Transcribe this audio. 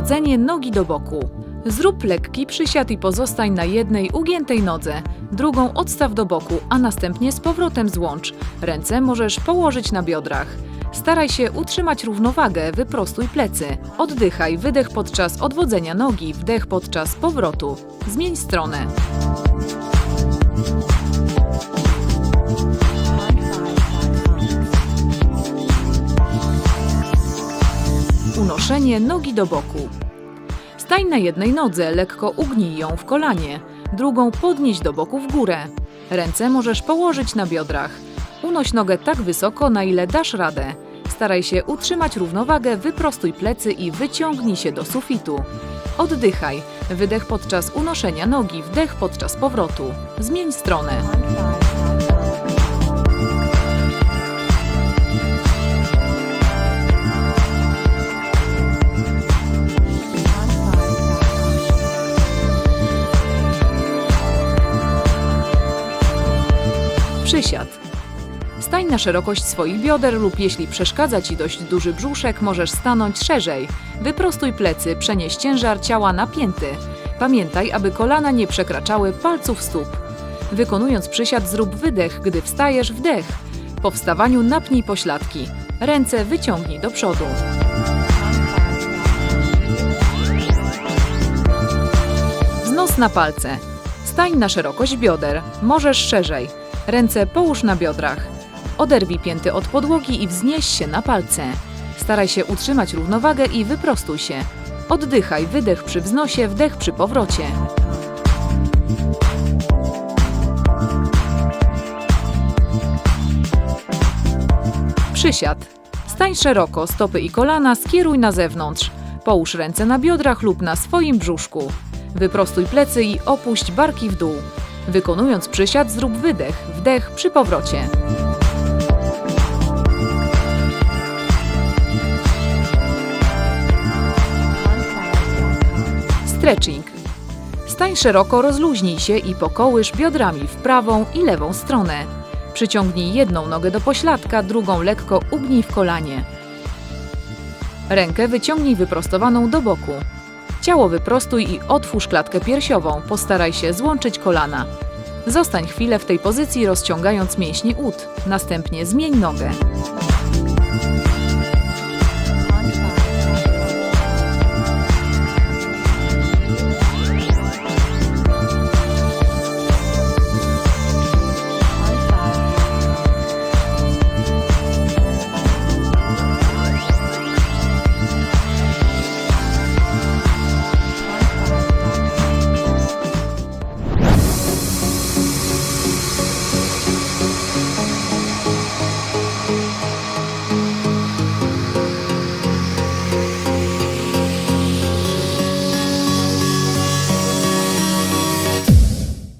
Odwodzenie nogi do boku. Zrób lekki przysiad i pozostań na jednej ugiętej nodze. Drugą odstaw do boku, a następnie z powrotem złącz. Ręce możesz położyć na biodrach. Staraj się utrzymać równowagę, wyprostuj plecy. Oddychaj, wydech podczas odwodzenia nogi, wdech podczas powrotu. Zmień stronę. Unoszenie nogi do boku. Stań na jednej nodze, lekko ugnij ją w kolanie, drugą podnieś do boku w górę. Ręce możesz położyć na biodrach. Unoś nogę tak wysoko, na ile dasz radę. Staraj się utrzymać równowagę, wyprostuj plecy i wyciągnij się do sufitu. Oddychaj. Wydech podczas unoszenia nogi, wdech podczas powrotu. Zmień stronę. Przysiad. Stań na szerokość swoich bioder lub jeśli przeszkadza Ci dość duży brzuszek, możesz stanąć szerzej. Wyprostuj plecy, przenieś ciężar ciała na pięty. Pamiętaj, aby kolana nie przekraczały palców stóp. Wykonując przysiad zrób wydech, gdy wstajesz wdech. Po wstawaniu napnij pośladki. Ręce wyciągnij do przodu. Wznos na palce. Stań na szerokość bioder. Możesz szerzej. Ręce połóż na biodrach. Oderwij pięty od podłogi i wznieś się na palce. Staraj się utrzymać równowagę i wyprostuj się. Oddychaj, wydech przy wznosie, wdech przy powrocie. Przysiad. Stań szeroko, stopy i kolana skieruj na zewnątrz. Połóż ręce na biodrach lub na swoim brzuszku. Wyprostuj plecy i opuść barki w dół. Wykonując przysiad, zrób wydech, wdech przy powrocie. Stretching. Stań szeroko, rozluźnij się i pokołysz biodrami w prawą i lewą stronę. Przyciągnij jedną nogę do pośladka, drugą lekko ugnij w kolanie. Rękę wyciągnij wyprostowaną do boku. Ciało wyprostuj i otwórz klatkę piersiową. Postaraj się złączyć kolana. Zostań chwilę w tej pozycji, rozciągając mięśnie ud. Następnie zmień nogę.